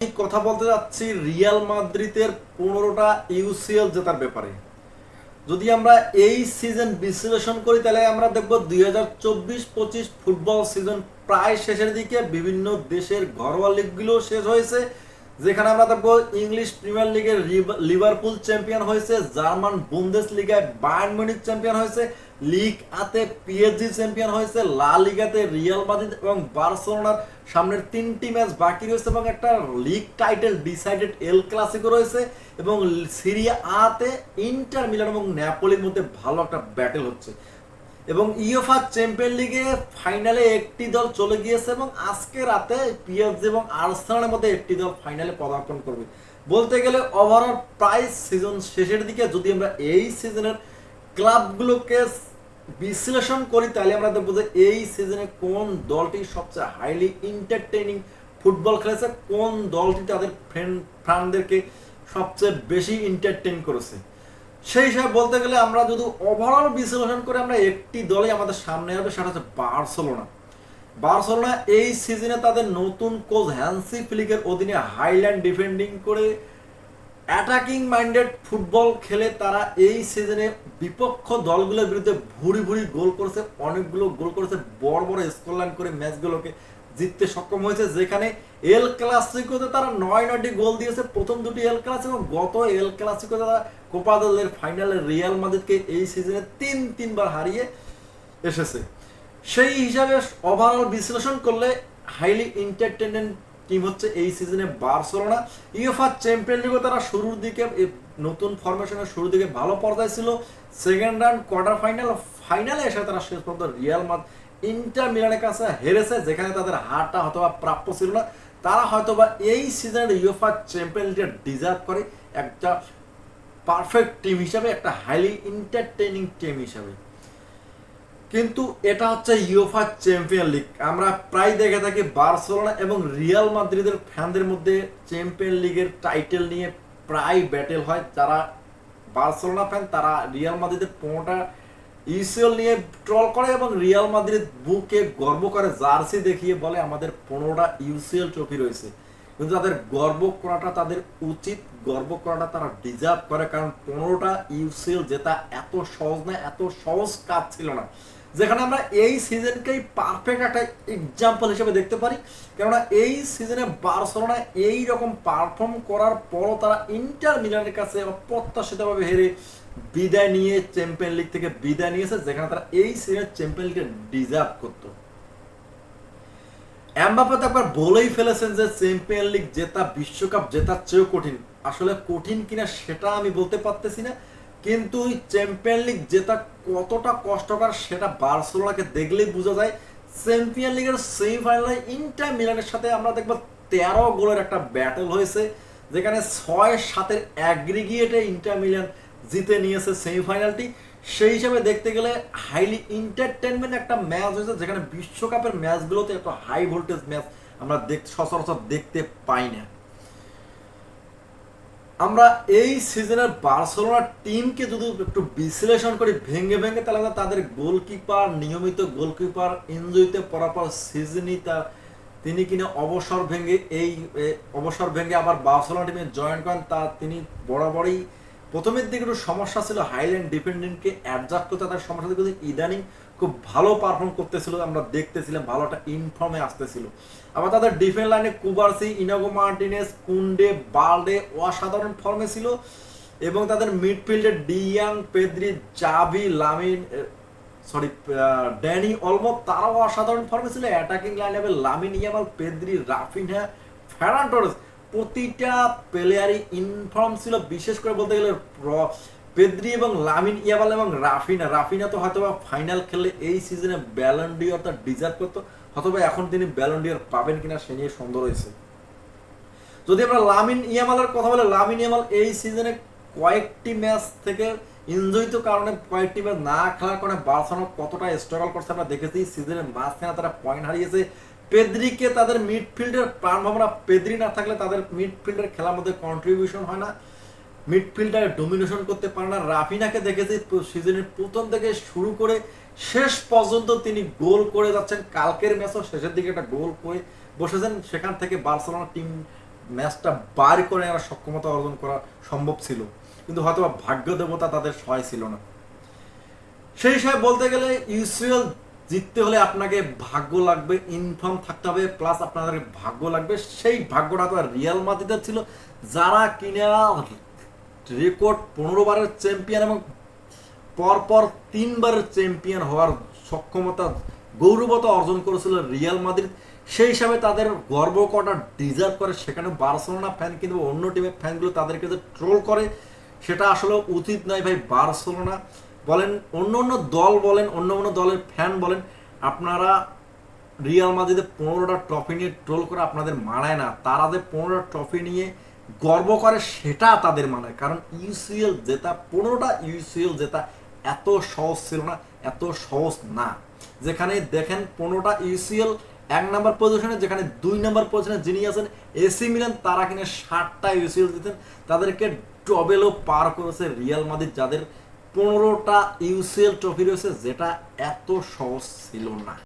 কথা বলতে যাচ্ছি। রিয়াল মাদ্রিদের পনেরোটা ইউসিএল জেতার ব্যাপারে। যদি আমরা এই সিজন বিশ্লেষণ করি, তাহলে আমরা দেখব দুই হাজার চব্বিশ পঁচিশ ফুটবল সিজন প্রায় শেষের দিকে বিভিন্ন দেশের ঘরোয়া লিগগুলো শেষ হয়েছে। যেখানে আমরা দেখব ইংলিশ প্রিমিয়ার লিগের লিভারপুল চ্যাম্পিয়ন হয়েছে, জার্মান বুন্দেস লিগায় বায়ার্ন মিউনিক চ্যাম্পিয়ন হয়েছে, লিগ আতে পিএসজি চ্যাম্পিয়ন হয়েছে, লা লিগাতে রিয়াল মাদ্রিদ এবং বার্সেলোনার সামনের তিনটি ম্যাচ বাকি রয়েছে এবং একটা league title decided El Clasico রয়েছে এবং সিরিয়া আতে ইন্টার মিলান এবং ন্যাপোলির মধ্যে ভালো একটা ব্যাটেল হচ্ছে। এবং ইউএফা চ্যাম্পিয়ন লিগে ফাইনালে একটি দল চলে গিয়েছে এবং আজকে রাতে পিএসজি এবং আর্সেনালের মধ্যে একটি দল ফাইনালে পদার্পণ করবে। বলতে গেলে ওভারঅল প্রায় সিজন শেষের দিকে যদি আমরা এই সিজনের ক্লাবগুলোকে বিশ্লেষণ করি, তাহলে আমরা দেখব যে এই সিজনে কোন দলটি সবচেয়ে হাইলি এন্টারটেইনিং ফুটবল খেলেছে, কোন দলটি তাদের ফ্রেন্ড ফ্রান্ডদেরকে সবচেয়ে বেশি এন্টারটেইন করেছে। সেই হিসাবে বলতে গেলে আমরা যদি ওভারঅল বিশ্লেষণ করে আমরা একটি দলে আমাদের সামনে হবে, সেটা হচ্ছে বার্সেলোনা। বার্সেলোনা এই সিজনে তাদের নতুন কোচ হ্যান্সি ফ্লিকের অধীনে হাইল্যান্ড ডিফেন্ডিং করে অ্যাটাকিং মাইন্ডেড ফুটবল খেলে তারা এই সিজনে বিপক্ষ দলগুলোর বিরুদ্ধে ভুরি ভুরি গোল করেছে, অনেকগুলো গোল করেছে, বড় বড় স্কোর লাইন করে ম্যাচগুলোকে জিততে সক্ষম হয়েছে, যেখানে এল ক্লাসিকোতে তারা নয় নয়টি গোল দিয়েছে। প্রথম দুটি এল ক্লাসিকো গত এল ক্লাসিকোতে তারা কোপা দলের ফাইনালে রিয়াল মাদ্রিদকে এই সিজনে তিন, তিনবার হারিয়ে এসেছে। সেই হিসাবে ওভারঅল বিশ্লেষণ করলে হাইলি এন্টারটেনমেন্ট টিম হচ্ছে এই সিজনে বার্সেলোনা। ইউএফা চ্যাম্পিয়ন লিগও তারা শুরুর দিকে নতুন ফরমেশনের শুরুর দিকে ভালো পর্যায়ে ছিল। সেকেন্ড রাউন্ড কোয়ার্টার ফাইনাল ফাইনালে এসে তারা শেষ পর্যন্ত রিয়াল মাদ ইন্টার মিলানের কাছে হেরেছে, যেখানে তাদের হারটা হয়তোবা প্রাপ্য ছিল না। তারা হয়তোবা এই সিজনের ইউএফা চ্যাম্পিয়ন লিগটা ডিজার্ভ করে একটা পারফেক্ট টিম হিসাবে, একটা হাইলি এন্টারটেইনিং টিম হিসাবে। কিন্তু এটা হচ্ছে ইউফা চ্যাম্পিয়ন লিগ আমরা প্রায় দেখে থাকি বার্সেলোনা এবং রিয়াল মাদ্রিদের ফ্যানদের মধ্যে চ্যাম্পিয়ন লিগের টাইটেল নিয়ে প্রায় ব্যাটেল হয়। যারা বার্সেলোনা ফ্যান তারা রিয়াল মাদ্রিদের পনেরোটা ইউসিএল নিয়ে ট্রল করে এবং রিয়াল মাদ্রিদ বুকে গর্ব করে জার্সি দেখিয়ে বলে আমাদের পনেরোটা ইউসিএল ট্রফি রয়েছে। কিন্তু তাদের গর্ব করাটা তাদের উচিত, গর্ব করাটা তারা ডিজার্ভ করে কারণ পনেরোটা ইউসিএল জেতা এত সহজ না, এত সহজ কাজ ছিল না। যেখানে আমরা এই সিজনকেই পারফেক্ট একটা এক্সাম্পল হিসেবে দেখতে পারি। কেননা এই সিজনে বার্সেলোনা এই রকম পারফর্ম করার পরও তারা ইন্টার মিলানের কাছে অপ্রত্যাশিতভাবে হেরে বিদায় নিয়ে চ্যাম্পিয়ন লিগ থেকে বিদায় নিয়েছে, যেখানে তারা এই সিজনের চ্যাম্পিয়ন লিগে ডিজার্ভ করতো। এমবাপে তো একবার বলেই ফেলেছেন যে চ্যাম্পিয়ন লিগ জেতা, বিশ্বকাপ জেতার চেয়েও কঠিন। আসলে কঠিন কিনা সেটা আমি বলতে পারতেছি না, কিন্তু ওই চ্যাম্পিয়ন লিগ জেতা কতটা কষ্টকর সেটা বার্সেলোনাকে দেখলেই বোঝা যায়। চ্যাম্পিয়ন লিগের সেমিফাইনালে ইন্টার মিলানের সাথে আমরা দেখব তেরো গোলের একটা ব্যাটেল হয়েছে, যেখানে ছয় সাতের অ্যাগ্রিগিয়েটে ইন্টার মিলান জিতে নিয়েছে সেমিফাইনালটি সেই হিসাবে দেখতে গেলে হাইলি এন্টারটেনমেন্ট একটা ম্যাচ হয়েছে, যেখানে বিশ্বকাপের ম্যাচগুলোতে একটা হাই ভোল্টেজ ম্যাচ আমরা দেখ সচরাচর দেখতে পাই না। আমরা এই সিজনের বার্সেলোনা টিমকে যদি একটু বিশ্লেষণ করি, ভেঙে ভেঙে, তাহলে তাদের গোলকিপার নিয়মিত গোলকিপার ইঞ্জুরিতে পড়ার পর সিজনই তার তিনি কিনা অবসর ভেঙে এই অবসর ভেঙে আবার বার্সেলোনা টিমে জয়েন করেন, তা তিনি বরাবরই প্রথমের দিকে একটু সমস্যা ছিল হাইল্যান্ড ডিপেন্ডেন্টকে অ্যাডজাস্ট করতে তাদের সমস্যা কিন্তু ইদানিং খুব ভালো পারফর্ম করতেছিল, আমরা দেখতেছিলাম ভালো একটা ইনফর্মে আসতেছিল। আবার তাদের ডিফেন্স লাইনে কুবারসি ইনাগো মার্টিনেস কুন্ডে বালডে অসাধারণ ফর্মে ছিল এবং তাদের মিডফিল্ডে de Jong Pedri Xavi Lamine sorry Dani Olmo তারাও অসাধারণ ফর্মে ছিল। Attacking line level Lamine Yamal Pedri Raphinha Ferran প্রতিটা প্লেয়ারই ইনফর্ম ছিল, বিশেষ করে বলতে গেলে পেদ্রি এবং লামিন ইয়ামাল এবং রাফিনা। রাফিনা তো হয়তো ফাইনাল খেললে এই সিজনে ব্যালন্ডিওর তার ডিজার্ভ করতো হয়তো এখন তিনি ব্যালন্ডিওর পাবেন কিনা সে নিয়ে সন্দেহ রয়েছে। যদি আমরা লামিন ইয়ামালের কথা বলে, লামিন ইয়ামাল এই সিজনে কয়েকটি ম্যাচ থেকে ইনজয়িত কারণে কয়েকটি ম্যাচ না খেলার কারণে বার্সেলোনা কতটা স্ট্রাগল করছে আমরা দেখেছি সিজনের মাঝখানে তারা পয়েন্ট হারিয়েছে। পেদ্রিকে তাদের মিডফিল্ডের প্রাণ ভাবনা পেদ্রি না থাকলে তাদের মিডফিল্ডের খেলার মধ্যে কন্ট্রিবিউশন হয় না। মিডফিল্ডারে ডোমিনেশন করতে পারে না। রাফিনাকে দেখেছি সিজনের প্রথম থেকে শুরু করে শেষ পর্যন্ত তিনি গোল করে যাচ্ছেন। কালকের ম্যাচও শেষের দিকে একটা গোল করে বসেছেন। সেখান থেকে বার্সেলোনা টিম ম্যাচটা বার করে আনার সক্ষমতা অর্জন করা সম্ভব ছিল। কিন্তু হয়তো ভাগ্য দেবতা তাদের সহায় ছিল না। সেই হিসাবে বলতে গেলে ইউসিএল জিততে হলে আপনাকে ভাগ্য লাগবে ইনফর্ম থাকতে হবে প্লাস আপনাদের ভাগ্য লাগবে। সেই ভাগ্যটা তো রিয়াল মাদ্রিদের ছিল, যারা কিনা রেকর্ড পনেরো বারের চ্যাম্পিয়ন এবং পরপর তিনবারের চ্যাম্পিয়ন হওয়ার সক্ষমতা, গৌরবতা অর্জন করেছিল রিয়াল মাদ্রিদ সেই হিসাবে তাদের গর্ব করাটা ডিজার্ভ করে। সেখানে বার্সেলোনা ফ্যান কিন্তু অন্য টিমের ফ্যানগুলো তাদেরকে যে ট্রোল করে, সেটা আসলে উচিত নয় ভাই বার্সেলোনা বলেন, অন্য অন্য দল বলেন, অন্য অন্য দলের ফ্যান বলেন, আপনারা রিয়াল মাদ্রিদে পনেরোটা ট্রফি নিয়ে ট্রোল করে আপনাদের মানায় না। তারা যে পনেরোটা ট্রফি নিয়ে গর্ব করে, সেটা তাদের মানায়। কারণ ইউসিএল জেতা, পনেরোটা ইউসিএল জেতা এত সহজ ছিল না, এত সহজ না। যেখানে দেখেন, পনেরোটা ইউসিএল এক নাম্বার পজিশনে যেখানে দুই নাম্বার পজিশনে যিনি আছেন এসি মিলান তারা কিনে ষাটটা ইউসিএল দিতেন তাদেরকে টবেলও পার করেছে রিয়াল মাদ্রিদ যাদের পনেরোটা ইউসিএল ট্রফি রয়েছে যেটা এত সহজ ছিল না।